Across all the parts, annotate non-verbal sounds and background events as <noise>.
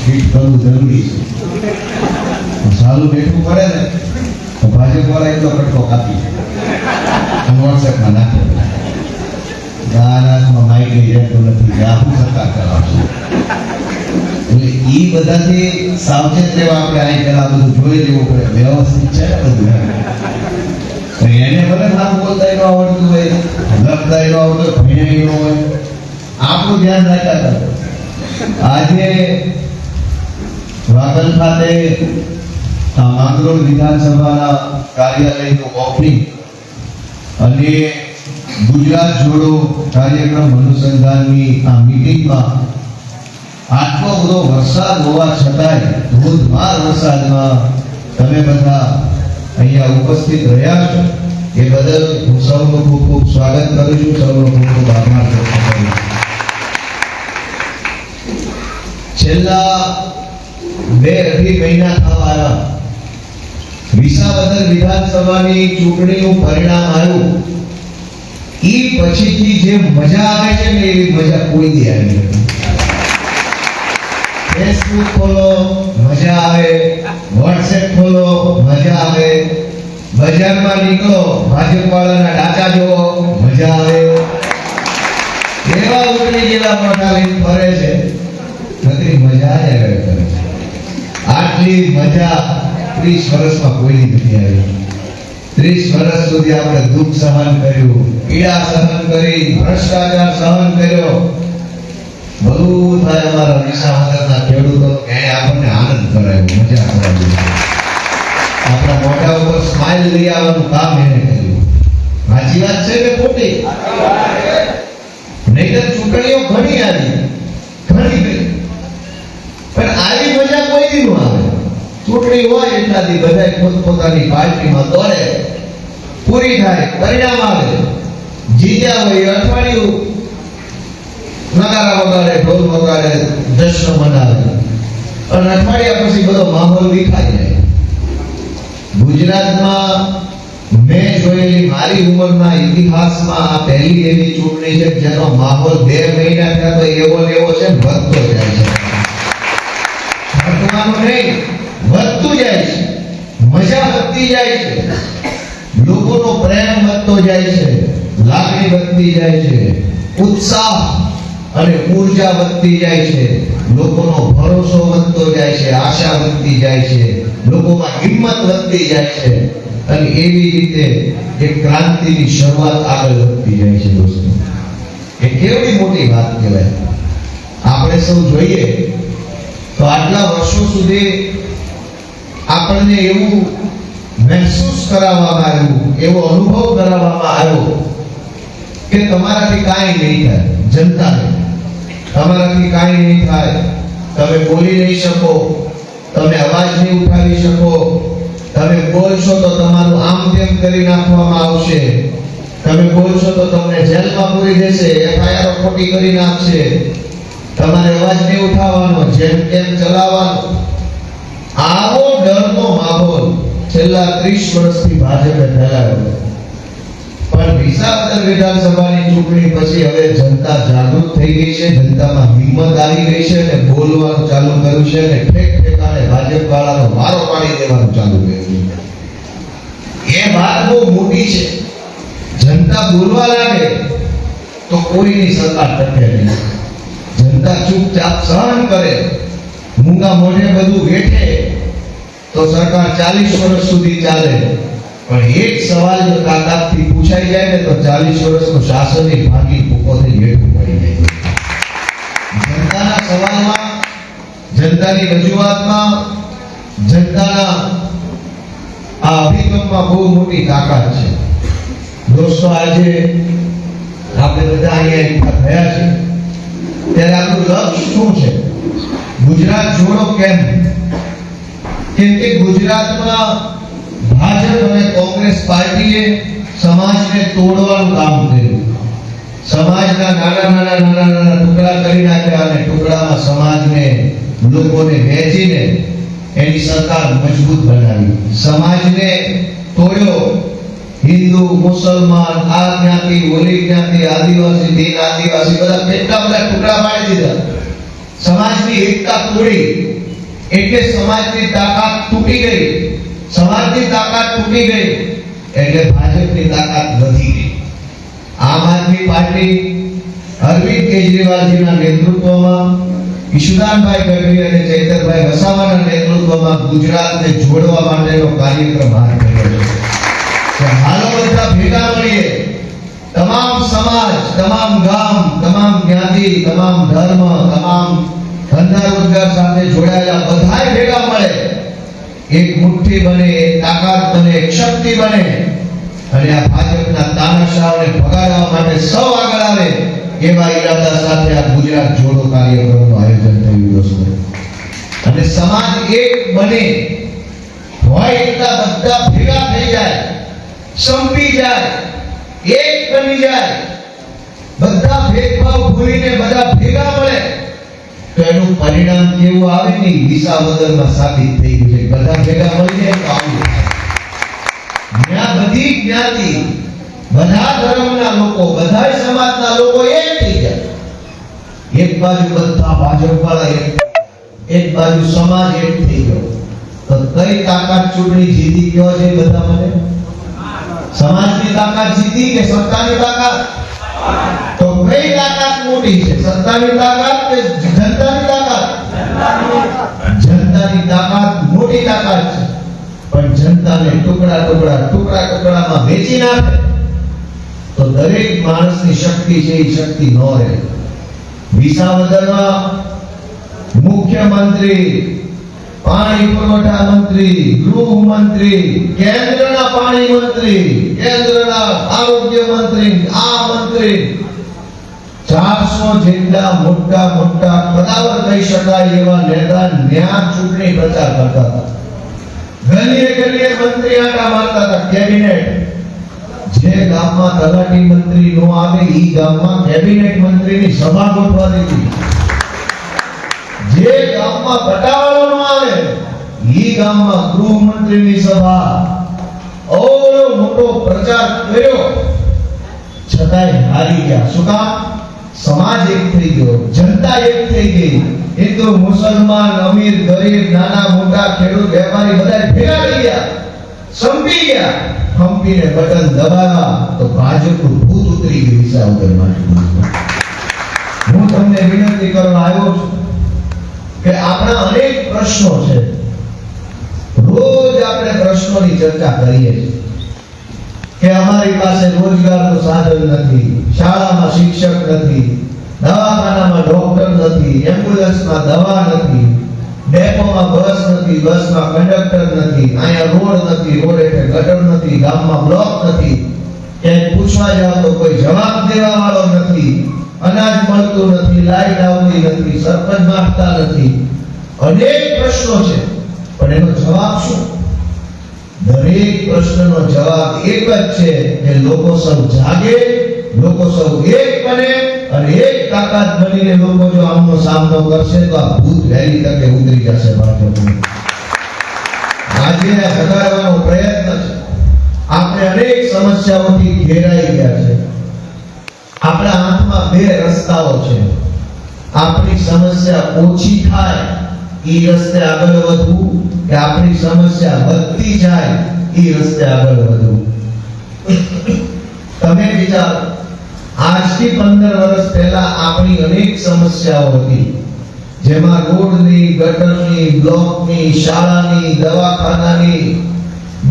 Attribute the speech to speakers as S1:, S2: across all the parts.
S1: Fit કરવું જરૂરી છે સારું બેઠવું પડે ને તો ભાજપ વાળા એટલો કટકો કાપી અને વોટ્સએપમાં નાખે ગાનાથમાં માઇક લઈ રહેતો નથી કે આખું સરકાર કરાવશે એટલે ઈ બધાથી સાવચેત રહેવા આપણે અહીં પેલા આ બધું જોઈ લેવું પડે વ્યવસ્થિત છે ને બધું એમ. તો એને ભલે નામ બોલતા ન આવડતું હોય લખતા ન આવડતું હોય ભણ્યા હોય આપણું ધ્યાન રાખ્યા હતા આજે વાગલ ખાતે માંગરોળ વિધાનસભાના કાર્યાલયનું ઓપનિંગ અને ગુજરાત જોડો કાર્યક્રમ અનુસંધાનની આ મીટિંગમાં આટલો બધો વરસાદ હોવા છતાંય ધોધમાર વરસાદમાં તમે બધા અહીંયા ઉપસ્થિત રહ્યા છો. એ બદલ હું સૌનું ખૂબ ખૂબ સ્વાગત કરું છું. સૌનો ખૂબ ખૂબ આભાર છેલ્લા બે અઢી મહિના થવા આવ્યા વિસાવદર વિધાનસભાની ચૂંટણીનું પરિણામ આવ્યું. એ પછીથી જે મજા આવે છે ને એવી મજા કોઈ દે આવી નથી. ફેસબુક ખોલો, મજા આવે. વોટ્સએપ ખોલો, મજા આવે. બજારમાં નીકળો ભાજપ વાળાના ડાચા જોવો મજા આવે. એવા ઉતરી ગયેલા મોટા લઈને ફરે છે. નથી મજા જ આવે કરે છે. આટલી મજા ત્રીસ વર્ષમાં કોઈની નથી આવી. ત્રીસ વર્ષ સુધી આપણે દુઃખ સહન કર્યું, પીડા સહન કરી, ભ્રષ્ટાચાર સહન કર્યો. બધું થાય અમારા વિસાવદરના ખેડૂતો કે આપણને આનંદ કરાવ્યો આપણા મોઢા ઉપર સ્માઇલ લઈ આવવાનું કામ એને કર્યું. વાત છે કે ખોટી? નહીતર ચૂંટણીઓ ઘણી આવી. ઘણી પણ આવી મજા કોઈ ન ચૂંટણી હોય એટલાથી બધા પોતપોતાની પાર્ટીમાં દોડે પૂરી થાય, પરિણામ આવે. જીત્યા હોય એ અઠવાડિયું નગારા વગાડે ઢોલ વગાડે જશ્ન મનાવે. અને અઠવાડિયા પછી બધો માહોલ દેખાય જાય. ગુજરાતમાં મેં જોયેલી મારી ઉંમરના ઇતિહાસમાં આ પહેલી એવી ચૂંટણી છે જેનો માહોલ બે મહિના થયા તો એવો એવો છે, વધતો જાય છે. વધતું જાય છે. મજા વધતી જાય છે. લોકોનો પ્રેમ વધતો જાય છે. લાગણી વધતી જાય છે. ઉત્સાહ અને ઊર્જા વધતી જાય છે, લોકોનો ભરોસો વધતો જાય છે, આશા વધતી જાય છે, લોકોમાં હિંમત વધતી જાય છે. અને એવી રીતે એક ક્રાંતિની શરૂઆત આગળ વધતી જાય છે દોસ્તો. એ કેવડી મોટી વાત કહેવાય. આપણે સૌ જોઈએ તો આટલા વર્ષો સુધી આપણને એવું મહેસૂસ કરાવવામાં આવ્યું, એવો અનુભવ કરાવવામાં આવ્યો કે તમારાથી કાંઈ નહીં થાય. જનતાને તમારાથી કાંઈ નહીં થાય. તમે બોલી નહીં શકો. તમે અવાજ નહીં ઉઠાવી શકો. તમે બોલશો તો તમારું આમ તેમ કરી નાખવામાં આવશે. તમે બોલશો તો તમને જેલમાં પૂરી દેશે. એફઆઈઆર ખોટી કરી નાખશે. તમારે અવાજ નહીં ઉઠાવવાનો, જેમ તેમ ચલાવવાનો. આવો ડરનો માહોલ છેલ્લા 30 વર્ષથી ભાજપે ફેલાવ્યો પણ વિસાવદર વિધાનસભાની ચૂંટણી પછી હવે જનતા જાગૃત થઈ ગઈ છે, જનતામાં હિંમત આવી ગઈ છે અને બોલવાનું ચાલુ કર્યું છે અને ઠેક ઠેકાણે ભાજપ વાળાનો વારો પાડી દેવાનું ચાલુ કર્યું છે. એ વાત બહુ મોટી છે. જનતા બોલવા લાગે તો કોઈની સરકાર ટકે નહીં. જનતા ચૂપચાપ સહન કરે, મૂંગા મોઢે બધું વેઠે, તો સરકાર ચાલીસ વર્ષ સુધી ચાલે. પણ એક સવાલ જો તાકાતથી પૂછાઈ જાય ને તો ચાલીસ વર્ષનું શાસન એ ભાગી ભૂકોથી વેઠવું પડી જાય જનતાના સવાલમાં, જનતાની રજૂઆતમાં, જનતાના આ અભિગમમાં બહુ મોટી તાકાત છે. દોસ્તો, આજે આપણે બધા અહીંયા એકઠા થયા છે ત્યારે આપણું લક્ષ્ય શું છે? ગુજરાત જોડો કેમ? કેમ કે ગુજરાતમાં ભાજપ અને કોંગ્રેસ પાર્ટીએ સમાજને તોડવાનું કામ કર્યું સમાજના નાના નાના નાના નાના ટુકડા કરી નાખ્યા અને ટુકડામાં સમાજને લોકોને વહેંચીને એની સરકાર મજબૂત બનાવી સમાજને તોડ્યો હિન્દુ મુસલમાન આ જ્ઞાતિ ઓલી જ્ઞાતિ આદિવાસી બિન આદિવાસી બધા કેટલા બધા ટુકડા પાડી દીધા સમાજની એકતા તોડી એટલે સમાજની તાકાત તૂટી ગઈ સમાજની તાકાત તૂટી ગઈ. એટલે ભાજપની તાકાત વધી ગઈ. આમ આદમી પાર્ટી અરવિંદ કેજરીવાલજીના નેતૃત્વમાં, ઈશુદાનભાઈ ગઢવી અને ચૈતરભાઈ વસાવાના નેતૃત્વમાં ગુજરાતને જોડવા માટેનો કાર્યક્રમ હાથ ધર્યો છે. હાલો બધા ભેગા મળીએ. તમામ સમાજ, તમામ ગામ, તમામ જ્ઞાતિ, તમામ ધર્મ, તમામ ધંધા રોજગાર સાથે જોડાયેલા બધાય ભેગા મળે. એક મુઠ્ઠી બને તાકાત બને, એક શક્તિ બને. અને આ ભાજપના તાનાશાહને ભગાડવા માટે સૌ આગળ આવે એવા ઈરાદા સાથે આ ગુજરાત જોડો કાર્યક્રમનું આયોજન થયું, દોસ્તો. અને સમાજ એક બને, હોય એટલા બધા ભેગા થઈ જાય, સંપી જાય, એક બની જાય. બધા ભેદભાવ ભૂલીને બધા ભેગા તો એનું પરિણામ કેવું આવે ને ઈ વિસાવદરમાં સાબિત થઈ ગયું છે. બધા ભેગા મળીને આવું. ત્યાં બધી જ્ઞાતિ, બધા ધર્મના લોકો બધા સમાજના લોકો એક થઈ ગયા એક બાજુ બધા ભાજપ વાળા એક એક બાજુ સમાજ એક થઈ ગયો. તો કઈ તાકાત ચૂંટણી જીતી ગયો છે બધા મને? સમાજની તાકાત જીતી કે સત્તાની તાકાત? કઈ તાકાત મોટી છે? સત્તાની તાકાત કે જનતાની તાકાત? જનતાની તાકાત મોટી તાકાત છે. પણ જનતાને ટુકડા ટુકડા ટુકડા ટુકડામાં વેચી નાખે. તો દરેક માણસની શક્તિ છે, એ શક્તિ ન રહે. વિસાવદરમાં મુખ્યમંત્રી પાણી પુરવઠા મંત્રી, ગૃહ મંત્રી, કેન્દ્રના પાણી મંત્રી, કેન્દ્રના આરોગ્ય મંત્રી, આ મંત્રી. ચારસો જેટલા મોટા મોટા પદાવર કહી શકાય એવા નેતા ન્યા ચૂંટણી પ્રચાર કરતા હતા. ગલીએ ગલીએ મંત્રી આટા મારતા હતા, કેબિનેટ. જે ગામમાં તલાટી મંત્રી નો આવે એ ગામમાં કેબિનેટ મંત્રીની સભા ગોઠવા દીધી. જે ગામમાં નો આવે, ઈ ગામમાં ગૃહમંત્રીની સભા. ઓળો મોટો પ્રચાર કર્યો. છતાંય હારી ગયા. શું કામ? સમાજ એક થઈ ગયો, જનતા એક થઈ ગઈ. હિન્દુ મુસલમાન, અમીર, ગરીબ, નાના, મોટા, ખેડૂત, વેપારી બધા ભેગા થઈ ગયા. સંપી ગયા. સંપીને બટન દબાવ્યા તો ભાજપનું ભૂત ઉતરી ગયું વિસાવદરમાં હું તમને વિનંતી કરવા આવ્યો છું. કે આપણા અનેક પ્રશ્નો છે. રોજ આપણે પ્રશ્નોની ચર્ચા કરીએ છીએ. કે અમારી પાસે રોજગારનું સાધન નથી, શાળામાં શિક્ષક નથી, દવાખાનામાં ડોક્ટર નથી, એમ્બ્યુલન્સમાં દવા નથી, ડેપોમાં બસ નથી, બસમાં કંડક્ટર નથી, અહીંયા રોડ નથી, રોડ એટલે ગટર નથી, ગામમાં બ્લોક નથી. ક્યાંય પૂછવા જાવ તો કોઈ જવાબ દેવા વાળો નથી. અનાજ મળતું નથી લાઈટ આવતી નથી, સરપંચ માગતા નથી. અનેક પ્રશ્નો છે, પણ એનો જવાબ શું? દરેક પ્રશ્નનો જવાબ એક જ છે કે લોકો સૌ જાગે, લોકો સૌ એક બને અને એક તાકાત બનીને લોકો જો આમનો સામનો કરશે તો આ ભૂત વહેલી તકે ઉતરી જશે ભારતીય આજે આ ઘટાડવાનો પ્રયત્ન છે. આપણે અનેક સમસ્યાઓથી ઘેરાઈ ગયા છે. આપણા હાથમાં બે રસ્તાઓ છે. આપણી સમસ્યા ઓછી થાય એ રસ્તે આગળ વધવું. કે આપણી સમસ્યા વધતી જાય એ રસ્તે આગળ વધવું. તમે વિચારો, આજથી પંદર વર્ષ પહેલા આપણી અનેક સમસ્યાઓ હતી. જેમાં રોડની, ગટરની, બ્લોકની, શાળાની, દવાખાનાની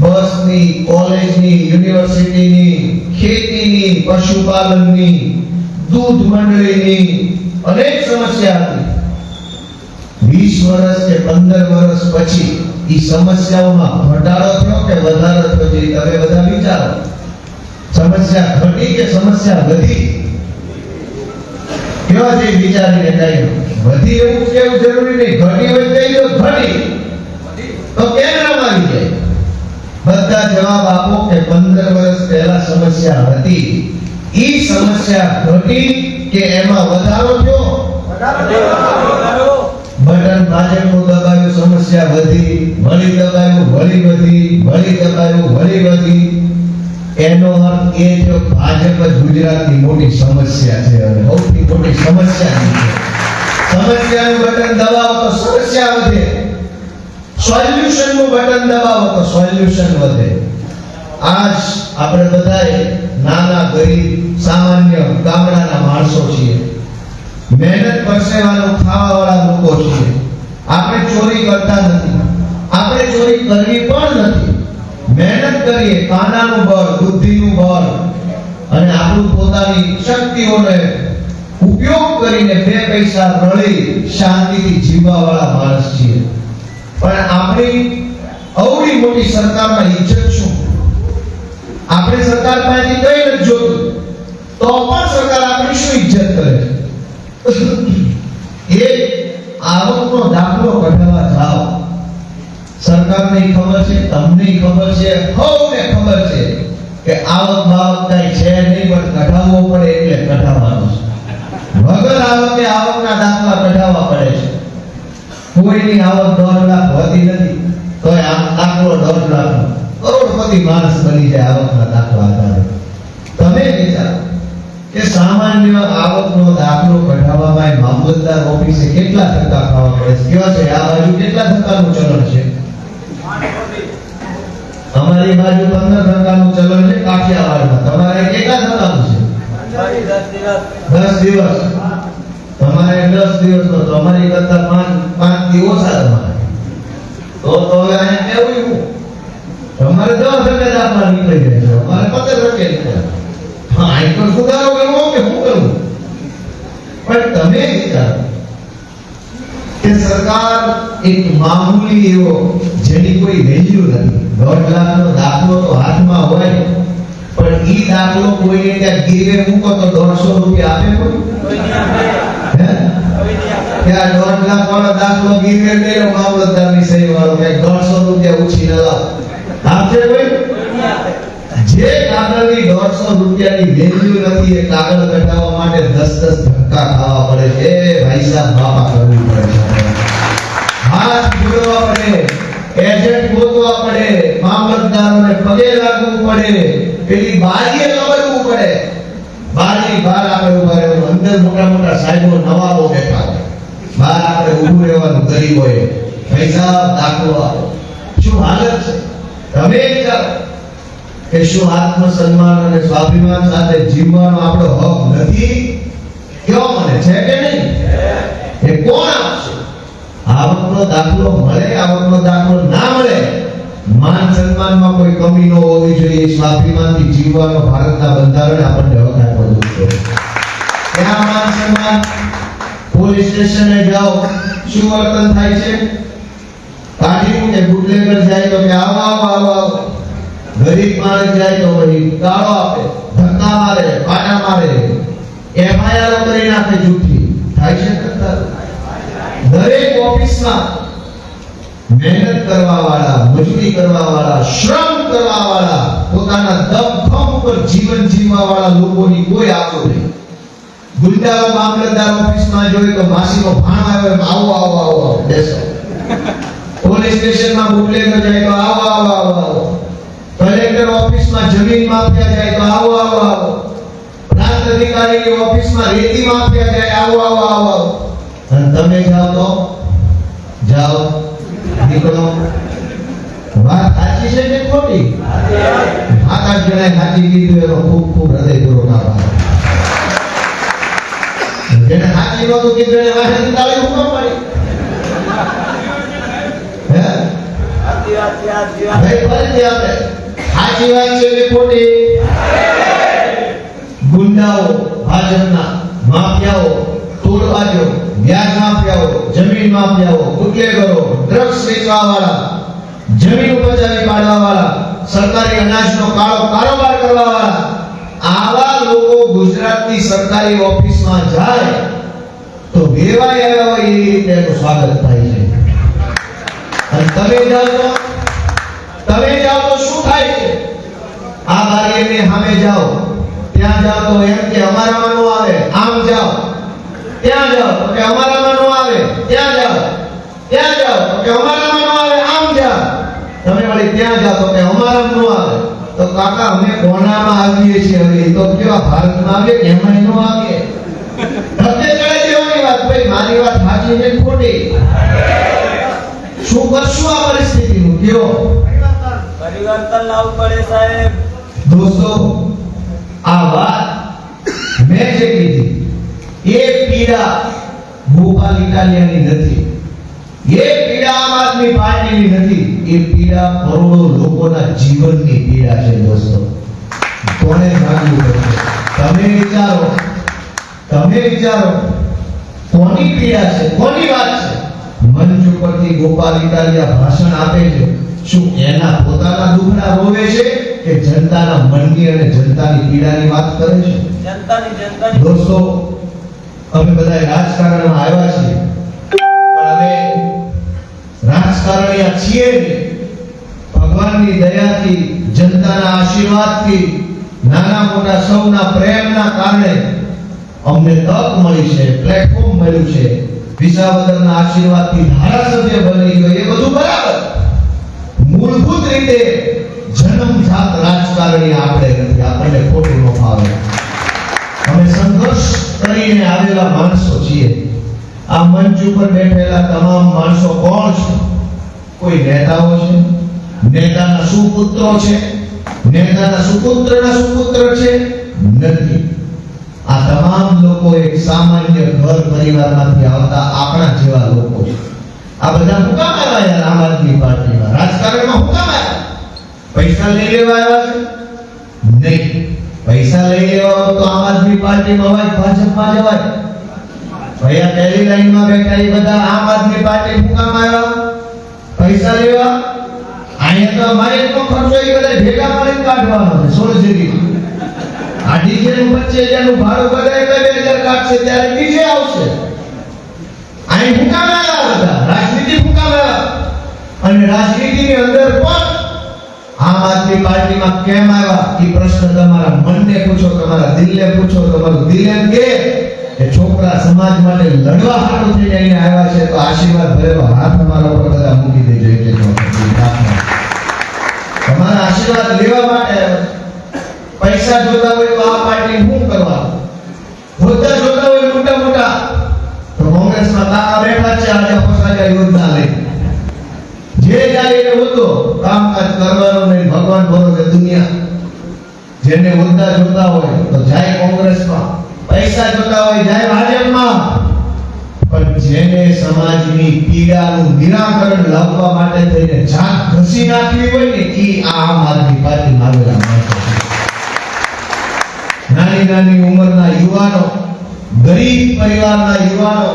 S1: બસની કોલેજની યુનિવર્સિટીની ખેતીની પશુપાલનની દૂધ મંડળીની અનેક સમસ્યા હતી 20 વર્ષ કે 15 વર્ષ પછી ઈ સમસ્યાઓમાં ઘટાડો થયો કે વધારો થયો છે ઈ તમે બધા વિચારો સમસ્યા ઘટી કે સમસ્યા વધી કેવા છે ઈ વિચારીને કઈ વધી એવું કેવું જરૂરી નહીં ઘટી હોય તો ઈ તો ઘટી તો કેન્દ્રમાં આવી જાય બધા જવાબ આપો કે 15 વર્ષ પહેલા સમસ્યા હતી. ઈ સમસ્યા ઘટી કે એમાં વધારો થયો? બટન ભાજપનું દબાયું, સમસ્યા વધી, વળી દબાયું, વળી વધી, વળી દબાયું, વળી વધી. એનો અર્થ એ જો ભાજપ જ ગુજરાતની મોટી સમસ્યા છે અને સૌથી મોટી સમસ્યા છે. સમસ્યાનું બટન દબાવો તો સમસ્યા વધે. સોલ્યુશનનું બટન દબાવો તો સોલ્યુશન વધે. આજ આપણે બધાએ નાના, ગરીબ, સામાન્ય ગામડાના માણસો છીએ. મહેનત પરસેવાનું ખાવાવાળા લોકો છીએ. આપણે ચોરી કરતા નથી. આપણે ચોરી કરવી પણ નથી. મહેનત કરીએ કાનાનું બળ, બુદ્ધિનું બળ અને આપણું પોતાની શક્તિઓને ઉપયોગ કરીને બે પૈસા રળી શાંતિથી જીવવાવાળા માણસ છીએ. પણ આપણી અવડી મોટી સરકારમાં ઇજ્જત શું? આપણે સરકાર પાસેથી કઈ નથી જોતું. તો પણ સરકાર આપણી શું ઇજ્જત કરે <laughs> એ આવકનો દાખલો કઢાવવા જાઓ. સરકારને ખબર છે, તમને ખબર છે સૌને ખબર છે કે આવક બાવક કઈ છે નહીં, પણ કઢાવવો પડે એટલે કઢાવવાનું છે. વગર આવકે આવકના દાખલા કઢાવવા પડે છે. કોઈની આવક દોઢ લાખ હોતી નથી તો આમ દોઢ લાખ કરોડપતિ માણસ બની જાય આવકના દાખલા આધારે. તમે વિચારો કે સામાન્ય આવકનો દાખલો કઢાવવામાં મામલતદાર ઓફિસે કેટલા ધક્કા ખાવા પડે છે? કયો છે? આ બાજુ કેટલા ધક્કાનું ચલણ છે? અમારી બાજુ પંદર ધક્કાનું ચલણ છે કાઠિયાવાડમાં. તમારે કેટલા ધક્કાનું છે? દસ દિવસ. તમારે દસ દિવસ નો તો અમારી કરતા પાંચ પાંચ દિવસ ઓછા તમારે. તો તો હવે અહીંયા કેવું એવું? તમારે દસ ટકે દાખલા નીકળી જાય છે. અમારે પંદર ટકે નીકળે હા, અહીં તો સુધારો કરવો કે શું કરવું? પણ તમે વિચારો કે સરકાર એક મામૂલી એવો, જેની કોઈ વેલ્યુ નથી. દોઢ લાખનો દાખલો તો હાથમાં હોય, પણ ઈ દાખલો કોઈને ત્યાં ગીરવે મૂકો તો દોઢસો રૂપિયા આપે કોઈ? માટે દસ દસ ધક્કા ખાવા પડે ભાઈ સાહેબ બાપા કરવું પડે છે. હાથ પડે એજન્ટ ગોતવા પગે લાગવું પડે, પેલી બારીએ લબડવું પડે. બારી બહાર આપણે ઊભા અંદર મોટા મોટા સાહેબો, નવાબો બેઠા બહાર આપણે ઊભું રહેવાનું, ગરીબોએ. ભાઈ દાખલો શું હાલત છે? તમે કે શું આત્મસન્માન અને સ્વાભિમાન સાથે જીવવાનો આપણો હક નથી? કેવો મને? છે કે નહીં? એ કોણ આપશે? આવકનો દાખલો મળે, આવકનો દાખલો ના મળે? માન સન્માનમાં કોઈ કમી ન હોવી જોઈએ સ્વાભિમાનથી જીવવાનો ભારતના બંધારણ આપણને હક આપેલો છે ત્યાં માન સન્માન પોલીસ સ્ટેશને જાઓ, શું વર્તન થાય છે? કાઢી મૂકે બુટલેગર જાય તો કે આવો આવો આવો ગરીબ માણસ જાય તો પછી ગાળો આપે, ધક્કા મારે, પાટા મારે. એફઆઈઆર કરી નાખે જૂઠી. થાય છે દરેક ઓફિસમાં મહેનત કરવા વાળા મજૂરી કરવા વાળા શ્રમ કરવા વાળા પોતાના દમ ખમ ઉપર જીવન જીવવા વાળા લોકોની કોઈ આશો નહીં. ગુંડાઓ મામલતદાર ઓફિસમાં જોઈએ તો માસીનો ભાણ આવે એમ આવો આવો આવો આવો, બેસો. પોલીસ સ્ટેશનમાં બુટલેગર જાય તો આવો આવો આવો આવો. કલેક્ટર ઓફિસમાં જમીન માફિયા જાય તો આવો આવો આવો. પ્રાંત અધિકારીની ઓફિસમાં રેતી માફિયા જાય, આવો આવો આવો આવો. અને તમે જાઓ તો? જાઓ. નીકળો વાત સાચી છે કે ખોટી આકાશ જણાય સાચી કીધું એનો ખૂબ ખૂબ હૃદયપૂર્વક આભાર જેને સાચી નહોતું કીધું એને વાંચી તાળી હું ન પાડી હે ભાઈ ફરીથી આપણે માફિયાઓ તોડવાજો વ્યાજ માફિયાઓ, જમીન માફિયાઓ બુટલેગરો ડ્રગ્સ વેચવા વાળા જમીન ઉપજાવી પાડવા વાળા સરકારી અનાજનો કાળો કારોબાર કરવા વાળા આવા લોકો ગુજરાતની સરકારી ઓફિસમાં જાય, તો વેવાય આવ્યા હોય એ રીતે એનું સ્વાગત થાય છે. અને તમે જાઓ તમે જાઓ તો શું થાય છે? આ બારીની સામે જાઓ. ત્યાં જાઓ તો એમ કે અમારામાં નો આવે, આમ જાઓ. ત્યાં જાઓ તો કે અમારામાં નો આવે. ત્યાં જાઓ ત્યાં જાઓ તો કે અમારામાં નો આવે આમ જાઓ. તમે વળી ત્યાં જાઓ તો કે અમારામાં નો આવે. તો કાકા અમે કોનામાં આવીએ છીએ હવે તો કેવા ભારતમાં આવે કે એમાં નો આવે ધક્કે ચડાઈ દેવાની વાત ભાઈ મારી વાત સાચી છે ખોટી? શું કરશું આ પરિસ્થિતિનું? કયો?
S2: પરિવર્તન લાવવું પડે સાહેબ.
S1: દોસ્તો આ વાત મેં જે કીધી એ પીડા ભોપાલ ઇટાલિયાની નથી. એ પીડા આમ આદમી પાર્ટીની નથી. એ પીડા કરોડો લોકોના જીવનની પીડા છે દોસ્તો. કોને પડશે? તમે વિચારો. તમે વિચારો. કોની પીડા છે? કોની વાત છે? મંચ ઉપરથી ગોપાલ ઇટાલિયા ભાષણ આપે છે. શું એના પોતાના દુઃખના રોવે છે કે જનતાના મનની અને જનતાની પીડાની વાત કરે છે?
S2: જનતાની જનતાની
S1: દોસ્તો અમે બધા રાજકારણમાં આવ્યા છીએ. પણ અમે રાજકારણીયા છીએ ભગવાનની દયાથી, જનતાના આશીર્વાદથી, નાના મોટા સૌના પ્રેમના કારણે અમને તક મળી છે પ્લેટફોર્મ મળ્યું છે. વિસાવદરના આશીર્વાદથી ધારાસભ્ય બની ગયો. એ બધું બરાબર. મૂળભૂત રીતે જન્મજાત રાજકારણી આપણે નથી. આપણને ખોટું ન ફાવે. અમે સંઘર્ષ કરીને આવેલા માણસો છીએ. આ મંચ ઉપર બેઠેલા તમામ માણસો કોણ છે? કોઈ નેતાઓ છે? નેતાના સુપુત્રો છે? નેતાના સુપુત્રના સુપુત્ર છે? નથી. આ તમામ લોકો એક સામાન્ય ઘર પરિવારમાંથી આવતા આપણા જેવા લોકો છે. આ બધા હું કામ આવ્યા આમ આદમી પાર્ટીમાં. રાજકારણમાં હું કામ આવ્યા પૈસા લઈ લેવા આવ્યા છે? નહીં. પૈસા લઈ લેવા તો આમ આદમી પાર્ટીમાં હોય, ભાજપમાં જવાય ભૈયા પહેલી લાઈનમાં બેઠા એ બધા આમ આદમી પાર્ટી શું કામ આવ્યા. પૈસા લેવા અહીંયા તો અમારે એટલો ખર્ચો એ બધા ભેગા મળીને કાઢવાનો છે, સોળ જેવી આ ડીજે નું પચીસ હજારનું ભાડું બધા એટલે બે હજાર કાઢશે, ત્યારે ડીજે આવશે. અહીં શું કામ આવ્યા બધા. રાજનીતિ શું કામ આવ્યા. અને રાજનીતિની અંદર પણ આમ આદમી પાર્ટીમાં કેમ આવ્યા એ પ્રશ્ન તમારા મનને પૂછો, તમારા દિલને પૂછો, તમારું દિલ એમ કે છોકરા સમાજ માટે લડવા હાટું થઈને અહીંયા આવ્યા છે, તો આશીર્વાદ ભરેલો હાથ અમારા ઉપર બધા મૂકી દેજો. પ્રાર્થના. તમારા આશીર્વાદ લેવા માટે પૈસા જોતા હોય તો આ પાર્ટી શું કરવા હોદ્દા જોતા હોય મોટા મોટા તો કોંગ્રેસમાં તારા બેઠા છે, આજે ફસાયા યોજના લઈ જે જાય એને હોદ્દો કામકાજ કરવાનું નહીં, ભગવાન ભરોસે દુનિયા, જેને હોદ્દા જોતા હોય તો જાય કોંગ્રેસમાં. પૈસા જોતા હોય જાય ભાજપમાં. પણ જેને સમાજની પીડાનું નિરાકરણ લાવવા માટે થઈને જાત ઘસી નાખવી હોય ને એ આ આમ આદમી પાર્ટી આવેલા માણસો નાની નાની ઉંમરના યુવાનો, ગરીબ પરિવારના યુવાનો,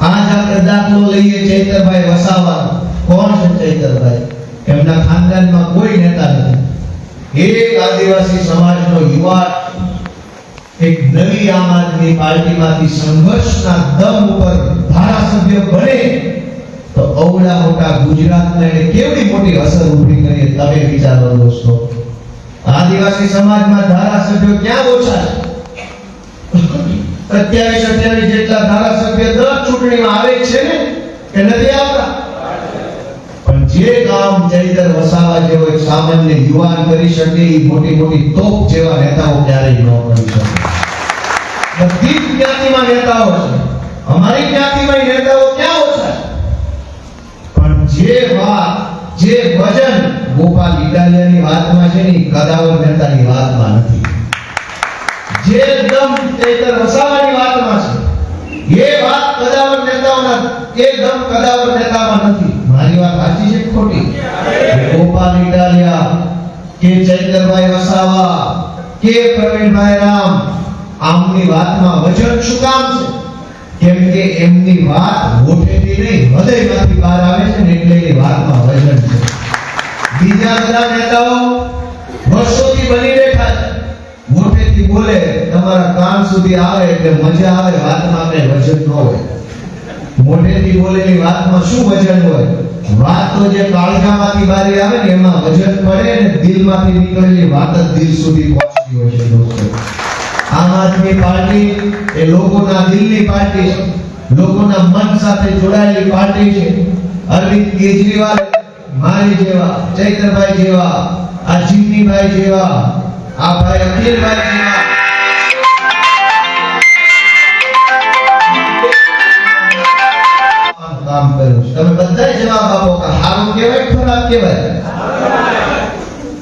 S1: આજ આપણે દાખલો લઈએ ચૈતરભાઈ વસાવાનો. કોણ છે એમના ખાનદાનમાં કોઈ નેતા નથી. એક આદિવાસી સમાજનો યુવાન એક નવી આમ આદમી પાર્ટીમાંથી સંઘર્ષના દમ ઉપર ધારાસભ્ય બને, તો અવડા મોટા ગુજરાતમાં એને કેવડી મોટી અસર ઊભી કરી તમે વિચારો દોસ્તો. આદિવાસી સમાજમાં ધારાસભ્યો ક્યાં ઓછા છે? સત્યાવીસ અઠ્યાવીસ જેટલા ધારાસભ્ય દર ચૂંટણીમાં આવે છે ને? કે નથી આવતા? જે કામ ચૈતર વસાવા જેવો એક સામાન્ય યુવાન કરી શકે એ મોટી મોટી તોપ જેવા નેતાઓ ક્યારેય ન કરી શકે. બધી જ્ઞાતિમાં નેતાઓ છે. અમારી જ્ઞાતિમાં નેતાઓ ક્યાં ઓછા? પણ જે વાત, જે વજન ગોપાલ ઇટાલિયાની વાતમાં છે ને કદાવર નેતાની વાતમાં નથી. જે દમ ચૈતર વસાવાની વાતમાં છે. એ વાત કદાવર નેતાઓના એ દમ કદાવર નેતામાં નથી. મારી વાત સાચી છે ખોટી? ગોપાલ ઇટાલિયા, કે ચૈતરભાઈ વસાવા, કે પ્રવીણભાઈ રામ, આમની વાતમાં વજન શું કામ છે? કેમ કે એમની વાત હોઠેથી નહીં, હૃદયમાંથી બહાર આવે છે ને એટલે એની વાતમાં વજન છે. બીજા બધા નેતાઓ વર્ષોથી બની બેઠા છે. મોઢેથી બોલે, તમારા કાન સુધી આવે એટલે મજા આવે, વાતમાં કઈ વજન ન હોય. મોઢેથી બોલેલી વાતમાં શું વજન હોય? વાત જે કાળખામાંથી બહાર આવે ને, એમાં વજન પડે ને દિલમાંથી નીકળેલી વાત જ દિલ સુધી પહોંચતી હોય છે દોસ્તો. આમ આદમી પાર્ટી એ લોકોના દિલની પાર્ટી લોકોના મન સાથે જોડાયેલી પાર્ટી છે. અરવિંદ કેજરીવાલ મારી જેવા, ચૈતરભાઈ જેવા, આ જીવનીભાઈ જેવા, આ ભાઈ અખિલભાઈ જેવા. કામ કર્યું. તમે આપો કે સારું કહેવાય ખરાબ કહેવાય?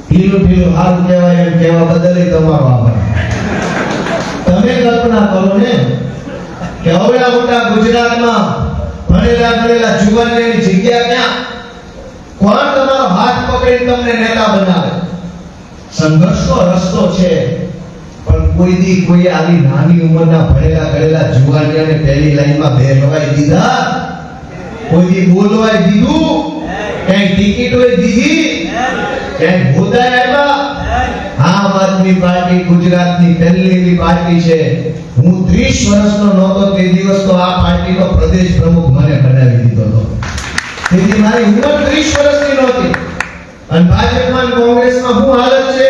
S1: ઢીલું ઢીલું સારું કહેવાય એમ કહેવા બદલે તમારો આભાર. તમે કલ્પના કરો ને કે આ મોટા ગુજરાતમાં ભણેલા ગણેલા જુવાનની જગ્યા ક્યાં? કોણ તમારો હાથ પકડીને તમને નેતા બનાવે? સંઘર્ષનો રસ્તો છે, પણ કોઈ દી કોઈ આવી નાની ઉંમરના ભણેલા ગણેલા જુવાનિયાને પહેલી લાઈનમાં બેસવાય દીધા? કોઈ બોલવા દીધું ટિકિટ હોય દીધી કઈ હોદાય આવ્યા આમ આદમી પાર્ટી ગુજરાતની પહેલી પાર્ટી છે. હું 30 વર્ષનો નહોતો તે દિવસ તો આ પાર્ટીનો પ્રદેશ પ્રમુખ મને બનાવી દીધો હતો. તેથી મારી ઉંમર 30 વર્ષની નહોતી. અને ભાજપમાં કોંગ્રેસમાં હું હાલત છે?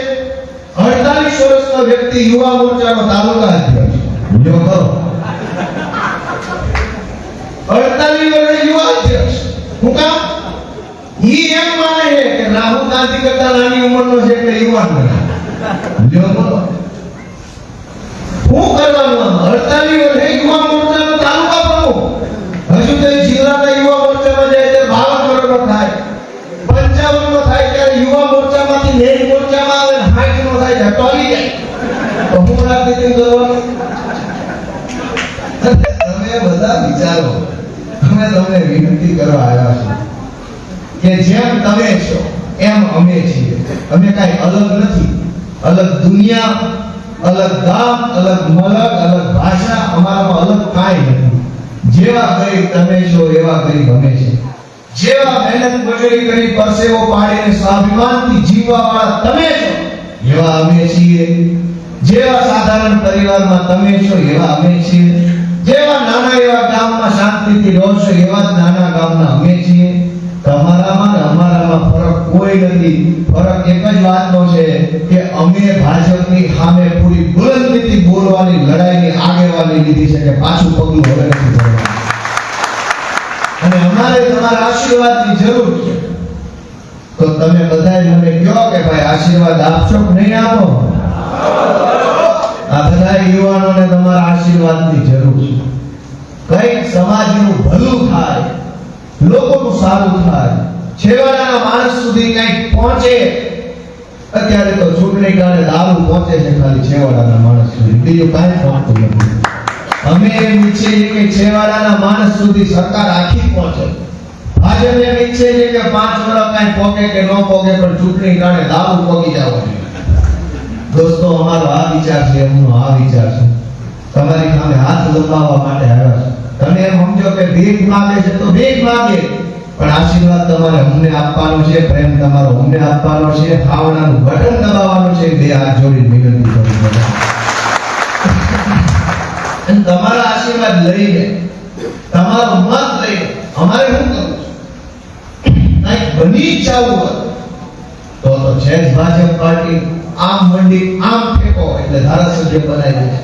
S1: 48 વર્ષનો વ્યક્તિ યુવા મોરચાનો તાલુકા અધ્યક્ષ. જો કહો. હું કામ? ઈ એમ માને છે કે રાહુલ ગાંધી કરતા નાની ઉંમરનો છે એટલે યુવાન જો બોલો શું કરવાનું અડતાલીસ વર્ષે યુવા મોરચાનો તાલુકા પ્રમુખ. હજુ તો જિલ્લાના યુવા મોરચામાં જાય ત્યારે બાવન કરોડનો થાય. પંચાવન થાય ત્યારે યુવા મોરચામાંથી નેરી મોરચામાં આવે હાઈટ નો થાય ટોલી જાય. તો હું રાજનીતિ કરવાનું તમે બધા વિચારો. અમે તમને વિનંતી કરવા આવ્યા છીએ કે જેમ તમે છો, એમ અમે છીએ. અમે કાંઈ અલગ નથી. અલગ દુનિયા, અલગ ગામ, અલગ મલક, અલગ ભાષા, અમારામાં અલગ કાંઈ નથી. જેવા ગરીબ તમે છો, એવા ગરીબ અમે છે જેવા મહેનત મજૂરી કરી પરસેવો પાડીને સ્વાભિમાનથી જીવવા વાળા તમે છો, એવા અમે છીએ. જેવા સાધારણ પરિવારમાં તમે છો, એવા અમે છીએ. જેવા નાના એવા ગામમાં શાંતિથી રહેશો એવા જ નાના ગામના અમે છીએ. તમારામાં અમારામાં ફરક કોઈ નથી. ફરક એક જ વાતનો છે કે અમે ભાજપની સામે પૂરી બુલંદીથી બોલવાની, લડાઈની આગેવાની લીધી છે કે પાછું પગલું હવે નથી અને અમારે તમારા આશીર્વાદની જરૂર છે. તો તમે બધાએ મને કહો કે ભાઈ આશીર્વાદ આપશો કે નહીં આપો? આ બધા યુવાનોને તમારા આશીર્વાદની જરૂર છે. કંઈક સમાજનું ભલું થાય, લોકોનું સારું થાય, છેવાડાના માણસ સુધી કંઈક પહોંચે, અત્યારે તો ચૂંટણી કાળે દારૂ પહોંચે છે ખાલી છેવાડાના માણસ સુધી. બીજું કાંઈ પહોંચતું નથી. અમે એમ ઈચ્છીએ કે છેવાડાના માણસ સુધી સરકાર આખી પહોંચે. ભાજપ એમ ઈચ્છે છે કે પાંચ વર્ષ કાંઈ પોકે કે ન પોકે, પણ ચૂંટણી કાળે દારૂ પોકી જવા જોઈએ. દોસ્તો, અમારો આ વિચાર છે, એમનો આ વિચાર છે. તમારી સામે હાથ લંબાવવા માટે આવ્યા છે. તમે એમ સમજો કે ભીખ માગે છે તો ભીખ માંગે. પણ આશીર્વાદ તમારે અમને આપવાનો છે, પ્રેમ તમારો અમને આપવાનો છે ખાવડાનું બટન દબાવવાનું છે. બે હાથ જોડી વિનંતી કરું છું. તમારા આશીર્વાદ લઈને, તમારો મત લઈને અમારે શું કરવું કંઈક બની જવું તો તો છે જ ભાજપ પાર્ટી. આમ મંડી, આમ ફેંકો એટલે ધારાસભ્ય બનાવી દે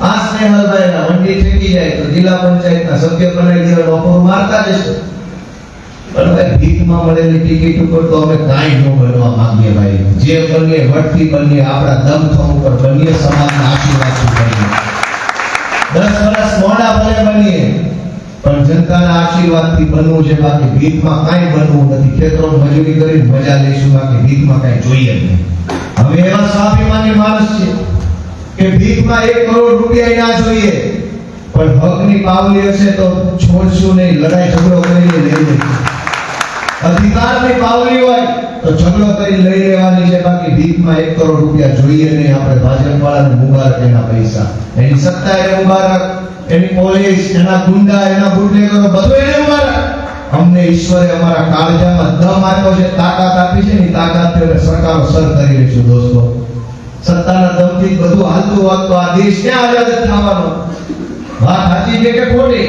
S1: આ સ્નેહલભાઈ ના મંડી ફેંકી જાય તો જિલ્લા પંચાયતના સભ્ય બનાવી દેવાનો ઓફર મારતા જશે. પણ ભાઈ ઉપર તો અમે ન બનવા માંગીએ ભાઈ. જે બનીએ, વટથી બનીએ, આપણા દમ થમ ઉપર બનીએ, સમાજના આશીર્વાદ બનીએ. દસ વર્ષ મોડા ભલે બનીએ, પણ જનતાના આશીર્વાદથી બનવું છે, બાકી ભીખમાં કાંઈ બનવું નથી. ખેતરોમાં મજૂરી કરી મજા લઈશું, બાકી ભીખમાં કાંઈ જોઈએ નહીં. હવે એવા સ્વાભિમાની માણસ છે કે ભીખમાં એક કરોડ રૂપિયા ના જોઈએ. પણ હકની પાવલી હશે તો છોડશું નહીં લડાઈ ઝઘડો કરીને લઈ લે. અધિકારની પાવલી હોય તો ઝઘડો કરી લઈ લેવાની છે. બાકી ભીખમાં એક કરોડ રૂપિયા જોઈએ નહીં. આપણે ભાજપ વાળાને મુબારક એના પૈસા. એની સત્તા એને મુબારક. એની પોલીસ, એના ગુંડા, એના બુટલેગરો બધું એને મુબારક. અમને ઈશ્વરે અમારા કાળજામાં દમ આપ્યો છે, તાકાત આપી છે ને તાકાત અમે સરકારો સર કરી લઈશું દોસ્તો. સત્તાના દમથી બધું હાલતું હોત તો આ દેશ ક્યાં આઝાદ થવાનો? વાત સાચી છે કે ખોટી?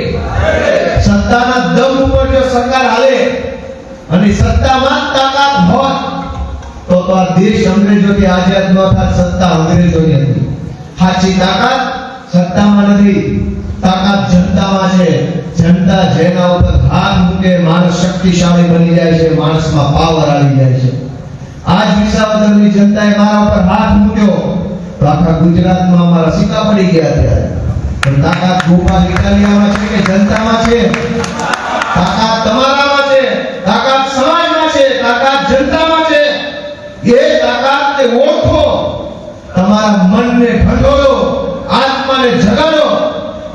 S1: સત્તાના દમ ઉપર જો સરકાર હાલે અને સત્તામાં તાકાત હોત, તો તો આ દેશ અંગ્રેજોથી આઝાદ ન થાત, સત્તા અંગ્રેજોની હતી સાચી તાકાત સત્તામાં નથી. તાકાત જનતામાં છે. જનતા જેના ઉપર હાથ મૂકે માણસ શક્તિશાળી બની જાય છે, માણસમાં પાવર આવી જાય છે. આજ વિસાવદરની જનતાએ મારા ઉપર હાથ મૂક્યો. તો આખા ગુજરાતમાં અમારા સિક્કા પડી ગયા ત્યારે પણ તાકાત ગોપાલ ઇટાલિયામાં છે કે જનતામાં છે? તાકાત તમારામાં છે? તાકાત સમાજમાં છે? તાકાત જનતામાં છે? એ તાકાતને ઓળખો. તમારા મનને ઢંઢોળો આત્માને જગાડો.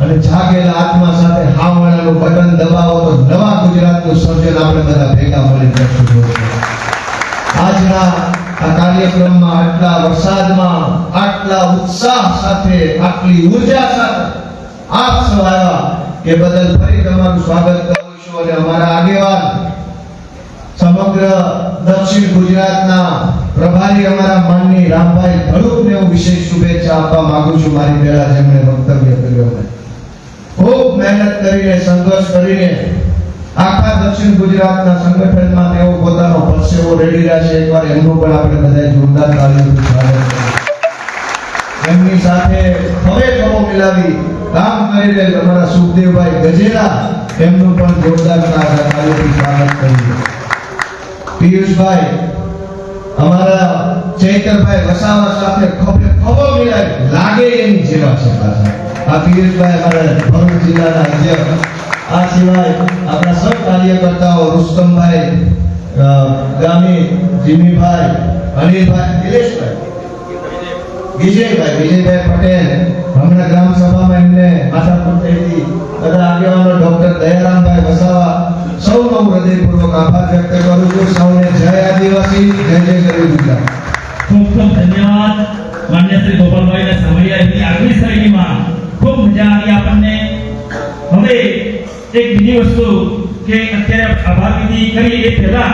S1: અને જાગેલા આત્મા સાથે હાવણાનું બટન દબાવો તો નવા ગુજરાતનું સર્જન આપણે બધા ભેગા મળી કરશું આજના આ કાર્યક્રમમાં આટલા વરસાદમાં, આટલા ઉત્સાહ સાથે, આટલી ઊર્જા સાથે આપ સૌ આવ્યા એ બદલ ફરી તમારું સ્વાગત કરું છું અને અમારા આગેવાન, સમગ્ર દક્ષિણ ગુજરાતના પ્રભારી અમારા માનની રામભાઈ ભરૂપને હું વિશેષ શુભેચ્છા આપવા માંગુ છું. મારી પહેલા જેમણે વક્તવ્ય કર્યો ખૂબ મહેનત કરીને, સંઘર્ષ કરીને આખા દક્ષિણ ગુજરાતના સંગઠનમાં તેઓ પોતાનો પરસેવો રેડી રહ્યા છે. એકવાર એમનું પણ આપણે બધાએ જોરદાર તાળીઓથી એમની સાથે હવે કમો મિલાવી કામ કરી રહેલ અમારા સુખદેવભાઈ ગજેરા એમનું પણ જોરદાર તાળીઓથી સ્વાગત કરીએ. પિયુષભાઈ, અમારા ચૈતરભાઈ વસાવા સાથે ખભે ખભો મિલાવી. લાગે એની જેવા છે પાછા. આ પિયુષભાઈ અમારા ભરૂચ જિલ્લાના અધ્યક્ષ. આ સિવાય આપણા સૌ કાર્યકર્તાઓ, રુસ્તમભાઈ ગામી, જીમીભાઈ, અનિલભાઈ, નિલેશભાઈ, વિજયભાઈ વિજયભાઈ પટેલ, હમણાં ગ્રામ સભામાં એમને થઈ હતી બધા આગેવાનો ડોક્ટર દયારામભાઈ વસાવા, સૌનો હું હૃદયપૂર્વક આભાર વ્યક્ત કરું છું. સૌને જય આદિવાસી, જય જય ગરીબ ગુજરાત.
S3: ખૂબ ખૂબ ધન્યવાદ. માન્ય શ્રી ગોપાલભાઈને સમય એની આગલી શ્રેણીમાં ખૂબ મજા આવી આપણને. હવે એક બીજી વસ્તુ કે અત્યારે આભાર વિધિ કરી એ પહેલા